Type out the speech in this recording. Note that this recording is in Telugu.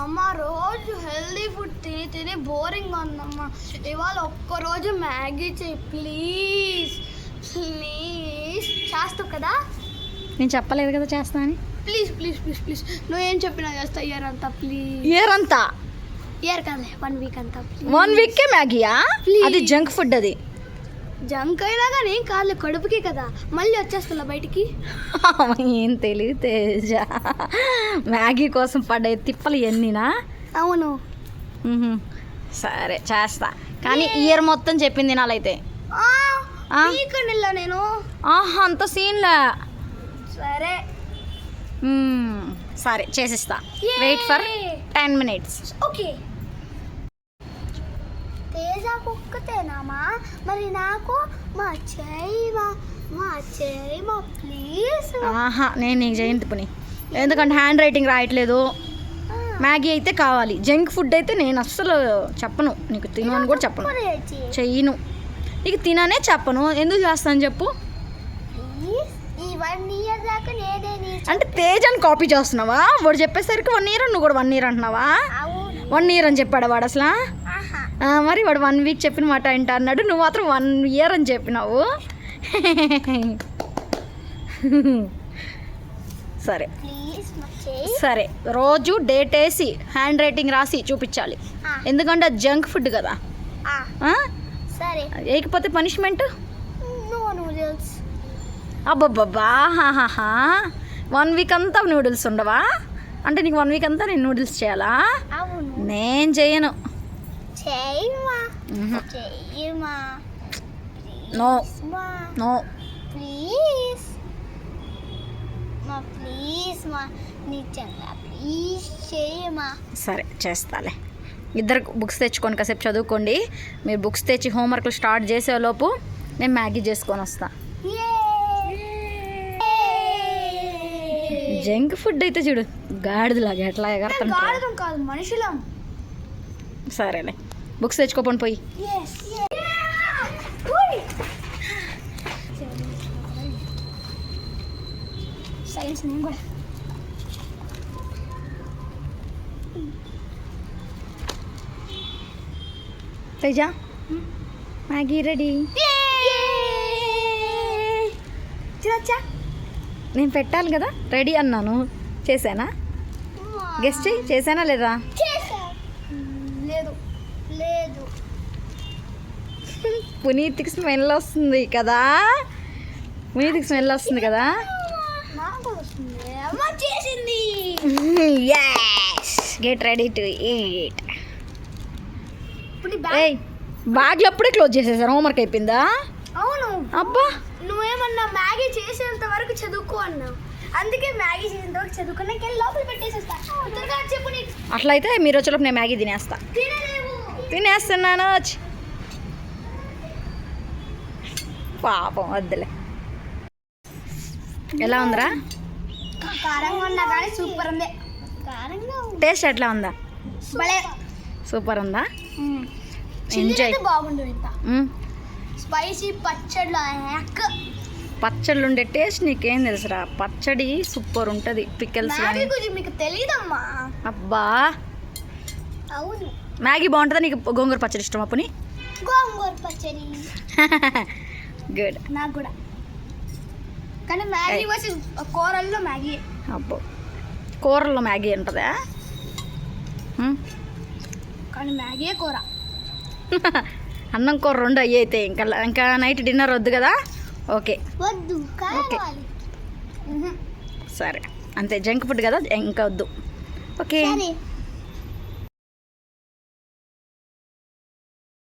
అమ్మ రోజు హెల్దీ ఫుడ్ తిని తిని బోరింగ్ ఉందమ్మా. ఇవాళ ఒక్కరోజు మ్యాగీ చేయి ప్లీజ్ ప్లీజ్ చేస్తావు కదా? నేను చెప్పలేదు కదా చేస్తా అని. ప్లీజ్ ప్లీజ్ ప్లీజ్ ప్లీజ్ నువ్వు ఏం చెప్పినా చేస్తా ఇయర్ అంతా ప్లీజ్ ఇయర్ అంతా? ఇయర్ కదా వన్ వీక్ అంతా వన్ వీక్కే మ్యాగీయా. అది జంక్ ఫుడ్ అది. జంక్ అయినా కానీ కాళ్ళు కడుపుకి కదా. మళ్ళీ వచ్చేస్తున్నా బయటికి. ఏం తెలియదు తేజ. మ్యాగీ కోసం పడ్డ తిప్పలు ఎన్నినా? అవును. సరే చేస్తా. కానీ ఇయర్ మొత్తం చెప్పింది నాలైతే ఆ, ఆ? నీకనిలా నేను. ఆహా అంత సీన్లే? సరే. సరే చేసిస్తా. Wait for ten minutes okay. Teja కుక్కతేనామా మరి నాకు మా చేయమా మా చేయమా ప్లీజ్. ఆహా నేను నీకు జయంతి పని. ఎందుకంటే హ్యాండ్ రైటింగ్ రాయట్లేదు. మ్యాగీ అయితే కావాలి. జంక్ ఫుడ్ అయితే నేను అస్సలు చెప్పను. నీకు తిను అని కూడా చెప్పను. చెయ్యను. నీకు తిననే చెప్పను. ఎందుకు చేస్తాను చెప్పు? అంటే తేజ్ అని కాపీ చేస్తున్నావా? వాడు చెప్పేసరికి వన్ ఇయర్ నువ్వు కూడా వన్ ఇయర్ అంటున్నావా? వన్ ఇయర్ అని చెప్పాడు వాడు అసలు? మరి వాడు వన్ వీక్ చెప్పిన మాట ఏంట అన్నాడు. నువ్వు మాత్రం వన్ ఇయర్ అని చెప్పినావు. సరే. సరే. రోజు డేట్ వేసి హ్యాండ్ రైటింగ్ రాసి చూపించాలి. ఎందుకంటే అది జంక్ ఫుడ్ కదా. వేయకపోతే పనిష్మెంట్ అబ్బబ్బబ్బా హాహాహా వన్ వీక్ అంతా నూడిల్స్ ఉండవా? అంటే నీకు వన్ వీక్ అంతా నేను నూడిల్స్ చేయాలా? నేను చేయను. చేయమా మ్హూ. చేయమా నో నో ప్లీజ్ మా ప్లీజ్ మా నిజంగా ప్లీజ్ చేయమా సరే చేస్తాలే. ఇద్దరు బుక్స్ తెచ్చుకొని కాసేపు చదువుకోండి. మీరు బుక్స్ తెచ్చి హోంవర్క్లు స్టార్ట్ చేసేలోపు నేను మ్యాగీ చేసుకొని వస్తా. జంక్ ఫుడ్ అయితే చూడు గాడిదలాగా ఎట్లా ఎగరతంటే గాడదం కాదు మనుషులం. సరేలే. బుక్స్ తెచ్చుకోపని పోయి. సైన్స్ నేను కూడా. తేజ? Maggi ready. చూడచ్చా నేను పెట్టాలి కదా రెడీ అన్నాను. చేశానా? గెస్ట్ చేశానా లేదా? లేదు లేదు పునీత్కి స్మెల్ వస్తుంది కదా. పునీత్కి స్మెల్ వస్తుంది కదా. గెట్ రెడీ టు ఈట్ బ్యాగ్లు అప్పుడే క్లోజ్ చేసేసారు హోంవర్క్ అయిపోయిందా? అవును. అబ్బా. నువ్వేమన్నా మ్యాగీ చేసేంత వరకు చదువుకో అన్నావు అందుకే మ్యాగీ చేసేంత వరకు చదువుకున్నాక లోపల పెట్టేసేస్తా. అట్లయితే మీరు వచ్చేలోపు నేను మ్యాగీ తినేస్తా. తినేస్తున్నాను. వచ్చి పాపం వద్దులే. ఎలా ఉందిరా? సూపర్ ఉంది. టేస్ట్ ఎట్లా ఉందా? భలే. సూపర్ ఉందా? ఎంజాయ్. స్పైసీ పచ్చడిలో హ్యాక్ పచ్చళ్ళు ఉండే టేస్ట్ నీకేం తెలుసురా? పచ్చడి సూపర్ ఉంటుంది. పిక్కల్స్ మీకు తెలియదమ్మా అబ్బా. అవును. మ్యాగీ బాగుంటుందా నీకు? గోంగూర పచ్చడి ఇష్టం అప్పుని గోంగూర పచ్చడి. గుడ్ నాకు కూడా. కానీ మ్యాగీ. వచ్చి కూరల్లో మ్యాగీ. అబ్బో. కూరల్లో మ్యాగీ ఉంటుందా. కానీ మ్యాగీ కూర. అన్నం కూర రెండు అయ్యి అయితే ఇంకా ఇంకా నైట్ డిన్నర్ వద్దు కదా? ఓకే. వద్దు కావాలి. సరే. అంతే జంక్ ఫుడ్ కదా? ఇంకా వద్దు. ఓకే.